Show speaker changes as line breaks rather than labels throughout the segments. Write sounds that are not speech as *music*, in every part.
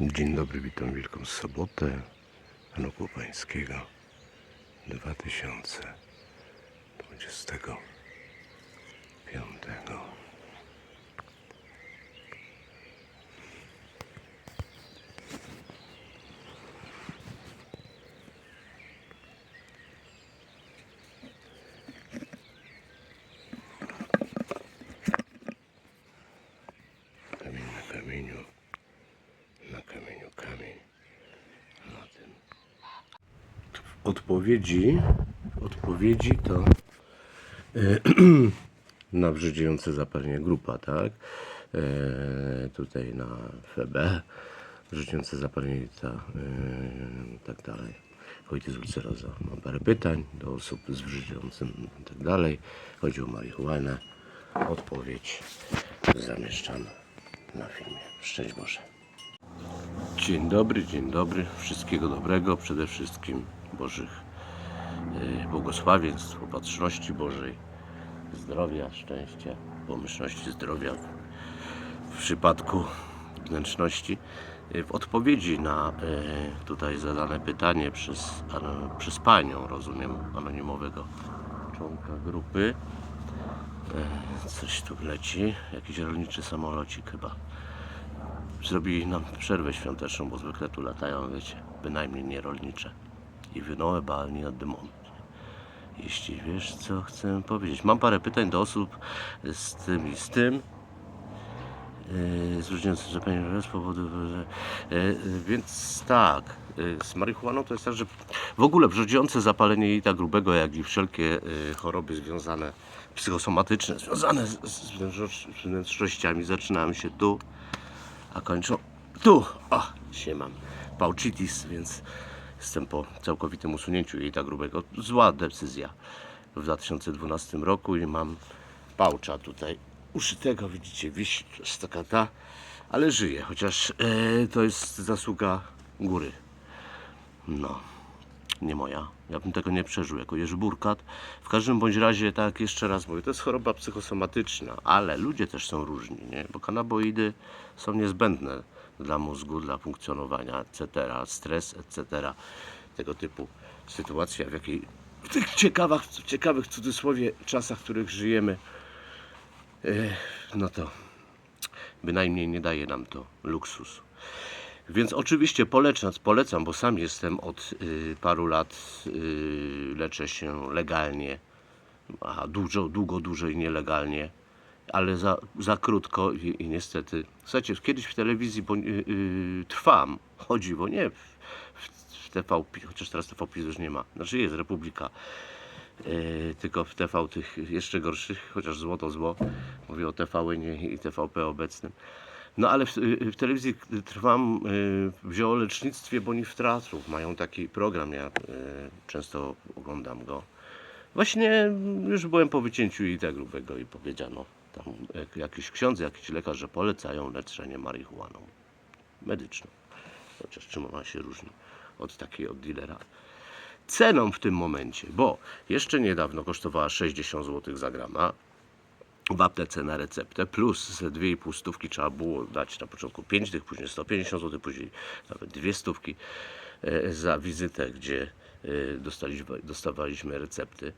Dzień dobry, witam wielką sobotę roku pańskiego 2025. Kamień na kamieniu, na kamieniu kamień. Na tym. Odpowiedzi, odpowiedzi to e, *clears throat* na brzydziejące zapalenie grupa, tak? E, tutaj na FB, brzydziejące zapalenie ta, e, tak dalej. Wojty z ulceroza. Mam parę pytań do osób z brzydziejącym i tak dalej. Chodzi o marihuanę. Odpowiedź zamieszczana na filmie. Szczęść Boże. Dzień dobry, dzień dobry. Wszystkiego dobrego. Przede wszystkim Bożych błogosławieństw, opatrzności Bożej, zdrowia, szczęścia, pomyślności zdrowia. W przypadku wnętrzności. Y, W odpowiedzi na y, tutaj zadane pytanie przez, przez panią, rozumiem, anonimowego członka grupy, y, coś tu leci, jakiś rolniczy samolocik chyba zrobili nam przerwę świąteczną, bo zwykle tu latają, wiecie, bynajmniej nie rolnicze. I wynołe balni nad dymon. Jeśli wiesz, co chcę powiedzieć. Mam parę pytań do osób z tym i z tym. Yy, z że pani z powodu, że, yy, więc tak, yy, z marihuaną to jest tak, że w ogóle brzodziące zapalenie jelita grubego, jak i wszelkie choroby związane, psychosomatyczne, związane z, z wnętrznościami zaczynają się tu, a kończą tu. O, się mam paucitis, więc jestem po całkowitym usunięciu jelita grubego. Zła decyzja w 2012 roku i mam pałcza tutaj uszytego, widzicie, wisi, to jest taka ta, ale żyje, chociaż e, to jest zasługa góry. No, nie moja. Ja bym tego nie przeżył jako Jerzy Burkat. W każdym bądź razie, tak jeszcze raz mówię, to jest choroba psychosomatyczna, ale ludzie też są różni, nie? Bo kanaboidy są niezbędne dla mózgu, dla funkcjonowania, etc., stres, etc., tego typu sytuacja, w jakiej w tych ciekawych, ciekawych cudzysłowie czasach, w których żyjemy, e, no to bynajmniej nie daje nam to luksusu. Więc oczywiście polecam, polecam, bo sam jestem od y, paru lat, y, leczę się legalnie, a dużo, długo, dłużej nielegalnie, ale za, za krótko i, i niestety. Słuchajcie, kiedyś w telewizji bo, y, y, trwam, chodzi, bo nie w, w, w TV, chociaż teraz TV PiS już nie ma, znaczy jest Republika, y, tylko w TV tych jeszcze gorszych, chociaż złoto zło, mówię o TVN i TVP obecnym. No ale w, y, w telewizji trwam y, w ziołolecznictwie. Mają taki program, ja y, często oglądam go. Właśnie już byłem po wycięciu i tak grubego i powiedziano tam jak, jakiś ksiądz, jakiś lekarz, że polecają leczenie marihuaną medyczną. Chociaż czym ona się różni od takiej od dealera. Ceną w tym momencie, bo jeszcze niedawno kosztowała 60 zł za grama, w aptece na receptę, plus ze 2,5 stówki trzeba było dać na początku 5 tych, później 150 zł, później nawet 2 stówki e, za wizytę, gdzie e, dostaliśmy, dostawaliśmy recepty.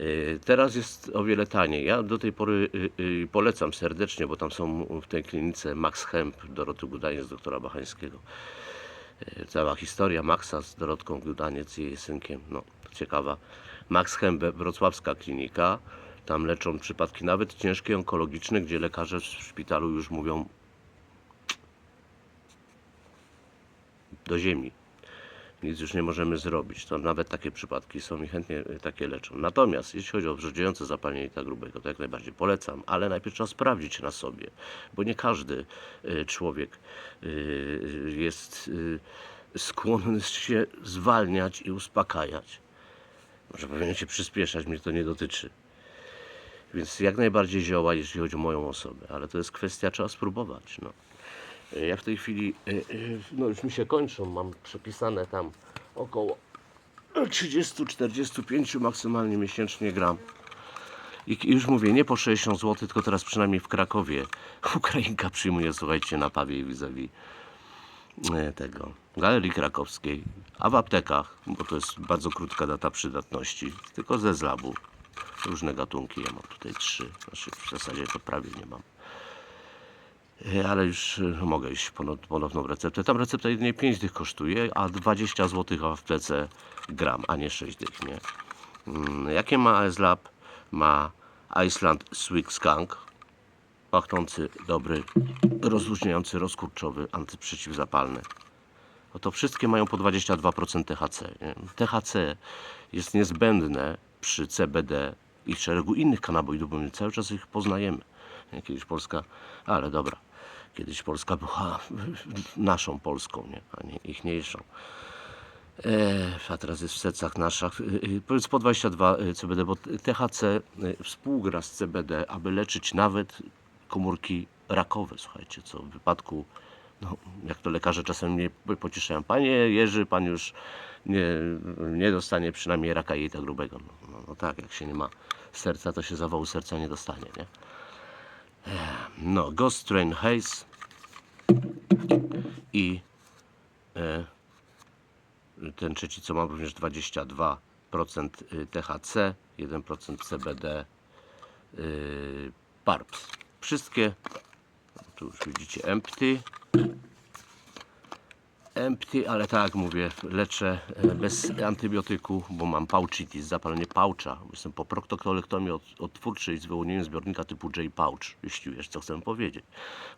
E, Teraz jest o wiele taniej. Ja do tej pory y, y, polecam serdecznie, bo tam są w tej klinice Max Hemp Doroty Gudaniec, doktora Bachańskiego. Cała historia Maxa z Dorotką Gudaniec i jej synkiem, no ciekawa. Max Hembe, wrocławska klinika. Tam leczą przypadki nawet ciężkie, onkologiczne, gdzie lekarze w szpitalu już mówią do ziemi. Nic już nie możemy zrobić. To nawet takie przypadki są i chętnie y, takie leczą. Natomiast jeśli chodzi o wrzodziejące zapalenie jelita grubego, to jak najbardziej polecam, ale najpierw trzeba sprawdzić na sobie, bo nie każdy y, człowiek y, jest skłonny się zwalniać i uspokajać. Może powinienem przyspieszać, mnie to nie dotyczy. Więc jak najbardziej zioła, jeśli chodzi o moją osobę, ale to jest kwestia, trzeba spróbować. No. E, Ja w tej chwili, e, e, no już mi się kończą, mam przepisane tam około 30-45 maksymalnie miesięcznie gram. I już mówię, nie po 60 zł, tylko teraz przynajmniej w Krakowie *laughs* Ukrainka przyjmuje, słuchajcie, na pawie vis-a-vis tego Galerii Krakowskiej, a w aptekach, bo to jest bardzo krótka data przydatności, tylko ze zlabu. Różne gatunki, ja mam tutaj trzy, znaczy w zasadzie to prawie nie mam. E, Ale już e, mogę iść po no- ponowną receptę. Tam recepta jedynie 5 dych kosztuje, a 20 zł w plece gram, a nie 6 dych, nie? Mm, Jakie ma AS Lab? Ma Iceland Sweet Skunk, pachnący, dobry, rozluźniający, rozkurczowy, antyprzeciwzapalny. Oto wszystkie mają po 22% THC. THC jest niezbędne przy CBD i szeregu innych kanaboidów, bo my cały czas ich poznajemy. Kiedyś Polska, ale dobra, kiedyś Polska była naszą Polską, nie? a nie ichniejszą. E, a teraz jest w sercach naszych. E, e, po 22 CBD, bo THC e, współgra z CBD, aby leczyć nawet komórki rakowe, słuchajcie, co w wypadku, no, jak to lekarze czasem mnie pocieszają, panie Jerzy, pan już nie, nie dostanie przynajmniej raka jelita grubego. No, no, no tak, jak się nie ma serca, to się zawału serca nie dostanie, nie? No, Ghost Train Haze i e, ten trzeci, co ma również 22% THC, 1% CBD, yy, PARPS. Wszystkie, tu już widzicie, empty. Empty, ale tak mówię, leczę e, bez antybiotyku, bo mam pouchitis, zapalenie poucha. Jestem po proktokolektomii od, odtwórczej z wyłonieniem zbiornika typu J-pouch, jeśli wiesz, co chcę powiedzieć.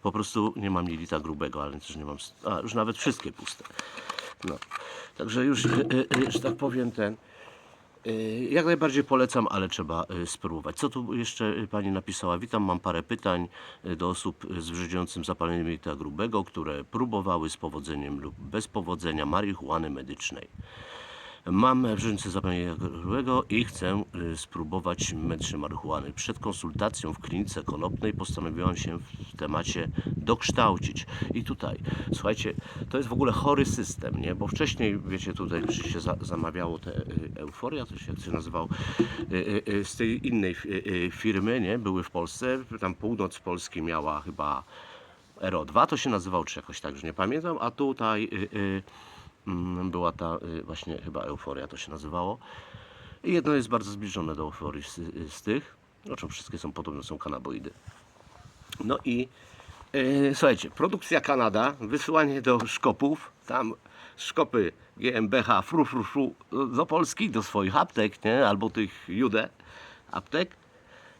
Po prostu nie mam jelita grubego, ale też nie mam, a już nawet wszystkie puste. No. Także już, e, e, że tak powiem, ten. E, Jak najbardziej polecam, ale trzeba e, spróbować. Co tu jeszcze pani napisała? Witam, mam parę pytań e, do osób z wrzedziącym zapaleniem jelita grubego, które próbowały z powodzeniem lub bez powodzenia marihuany medycznej. Mam wrzedziące zapalenie jelita grubego i chcę e, spróbować medycznej marihuany. Przed konsultacją w klinice konopnej postanowiłam się w temacie dokształcić. I tutaj, słuchajcie, to jest w ogóle chory system, nie? Bo wcześniej, wiecie, tutaj się za, zamawiało te y, euforia, to się jak się nazywał, y, y, y, z tej innej fi- y, y, firmy, nie? Były w Polsce, tam północ Polski miała chyba RO2 to się nazywał, czy jakoś tak, już nie pamiętam, a tutaj y, y, była ta y, właśnie chyba euforia to się nazywało. I jedno jest bardzo zbliżone do euforii z, z tych, o czym wszystkie są podobne, są kanaboidy. No i e, słuchajcie, produkcja Kanada, wysyłanie do szkopów, tam szkopy GmbH fru, fru, fru, do Polski, do swoich aptek, nie? albo tych Jude aptek,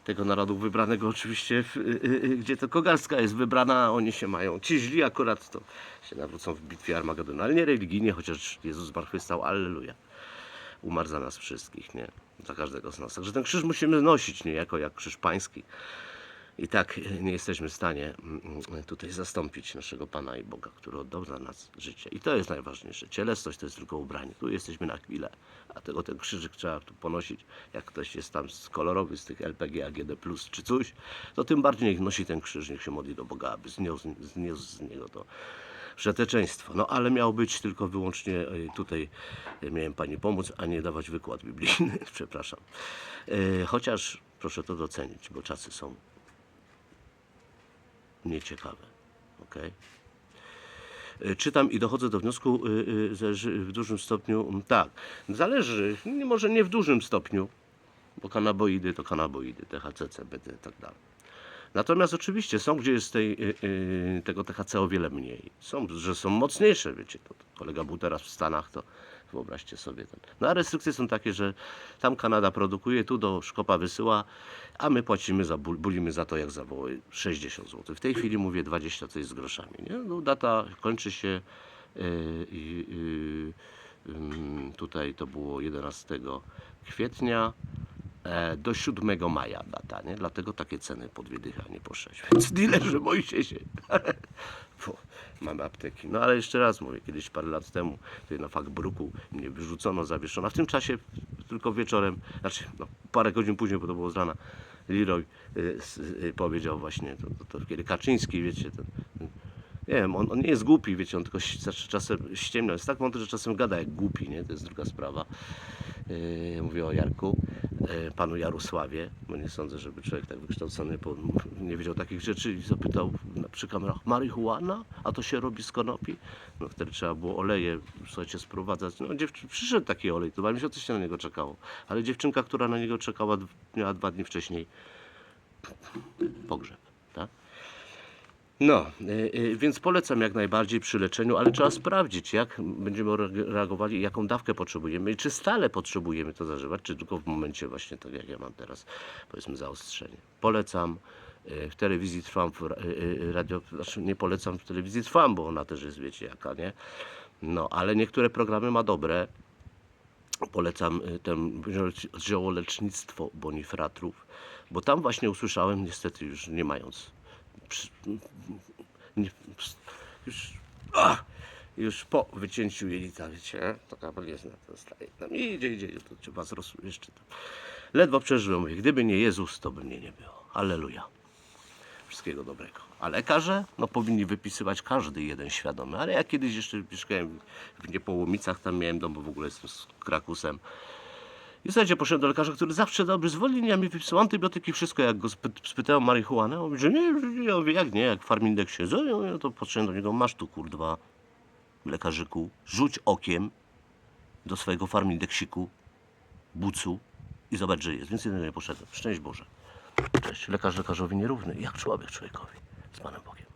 tego narodu wybranego oczywiście, w, y, y, gdzie to Kogarska jest wybrana, a oni się mają, ci źli akurat to się nawrócą w bitwie Armagedonu, ale nie religijnie, chociaż Jezus zmartwychwstał, alleluja umarł za nas wszystkich, nie? Za każdego z nas. Także ten krzyż musimy nosić niejako jak krzyż pański. I tak e, nie jesteśmy w stanie mm, mm, tutaj zastąpić naszego Pana i Boga, który oddał za nas życie. I to jest najważniejsze. Cielesność to jest tylko ubranie. Tu jesteśmy na chwilę, a tego ten krzyżyk trzeba tu ponosić. Jak ktoś jest tam z kolorowy, z tych LPG, AGD+, czy coś, to tym bardziej niech nosi ten krzyż, niech się modli do Boga, aby zniósł, zniósł z niego to przeteczeństwo. No ale miał być tylko wyłącznie e, tutaj e, miałem pani pomóc, a nie dawać wykład biblijny. *laughs* Przepraszam. Chociaż proszę to docenić, bo czasy są nieciekawe. Okay? Czytam i dochodzę do wniosku, y, y, że że w dużym stopniu mm, tak. Zależy, może nie w dużym stopniu, bo kanaboidy to kanaboidy, THC, CBD i tak dalej. Natomiast oczywiście są, gdzie jest tej, y, y, tego THC o wiele mniej. Są, że są mocniejsze, wiecie. To, kolega był teraz w Stanach, to wyobraźcie sobie. Ten. No a restrykcje są takie, że tam Kanada produkuje, tu do szkopa wysyła, a my płacimy za, bulimy za to jak za woły 60 zł. W tej chwili mówię 20 coś z groszami. Nie? No, data kończy się y, i y, ym, tutaj to było 11 kwietnia do 7 maja data, nie? Dlatego takie ceny po dwie dychy, a nie po sześć. Więc dealerzy boicie się. *laughs* Bo mamy apteki. No ale jeszcze raz mówię, kiedyś parę lat temu tutaj na Fakbruku mnie wyrzucono, zawieszono. W tym czasie tylko wieczorem, znaczy no, parę godzin później, bo to było z rana, Leroy y, y, powiedział właśnie, to, to, to kiedy Kaczyński, wiecie, ten, nie wiem, on, on nie jest głupi, wiecie, on tylko zawsze czasem ściemnia. Jest tak mądry, że czasem gada jak głupi, nie? To jest druga sprawa. Yy, mówię o Jarku. E, panu Jarosławie, bo nie sądzę, żeby człowiek tak wykształcony nie wiedział takich rzeczy i zapytał na, przy kamerach, marihuana? A to się robi z konopi? No wtedy trzeba było oleje, słuchajcie, sprowadzać. No dziewczy- przyszedł taki olej, dwa miesiące się na niego czekało. Ale dziewczynka, która na niego czekała, miała dwa dni wcześniej pogrzeb, tak? No, y, y, więc polecam jak najbardziej przy leczeniu, ale trzeba sprawdzić, jak będziemy re- reagowali, jaką dawkę potrzebujemy i czy stale potrzebujemy to zażywać, czy tylko w momencie właśnie tak jak ja mam teraz, powiedzmy zaostrzenie. Polecam. y, W telewizji trwam, w ra- radio, znaczy nie polecam w telewizji trwam, bo ona też jest, wiecie jaka, nie? No, ale niektóre programy ma dobre. Polecam ten ziołolecznictwo bonifratrów, bo tam właśnie usłyszałem, niestety już nie mając nie, już, ach, już po wycięciu jelita, wiecie, taka bolizna to zostaje. Tam idzie, idzie, to trzeba zrosło jeszcze. Tam. Ledwo przeżyłem, mówię, gdyby nie Jezus, to by mnie nie było. Alleluja. Wszystkiego dobrego. A lekarze, no powinni wypisywać każdy jeden świadomy. Ale ja kiedyś jeszcze mieszkałem w Niepołomicach, tam miałem dom, bo w ogóle jestem z Krakusem. I słuchajcie, poszedłem do lekarza, który zawsze dobry zwolnienia mi wypisał antybiotyki, wszystko. Jak go spy spytałem marihuanę, on mówi, że nie, że nie. Ja mówię, jak nie, jak w farmindeksie siedzę, ja to podszedłem do niego, masz tu kurwa, lekarzyku, rzuć okiem do swojego farmindeksiku, bucu i zobacz, że jest. Więc jednego nie poszedłem. Szczęść Boże. Cześć. Lekarz lekarzowi nierówny, jak człowiek człowiekowi. Z Panem Bogiem.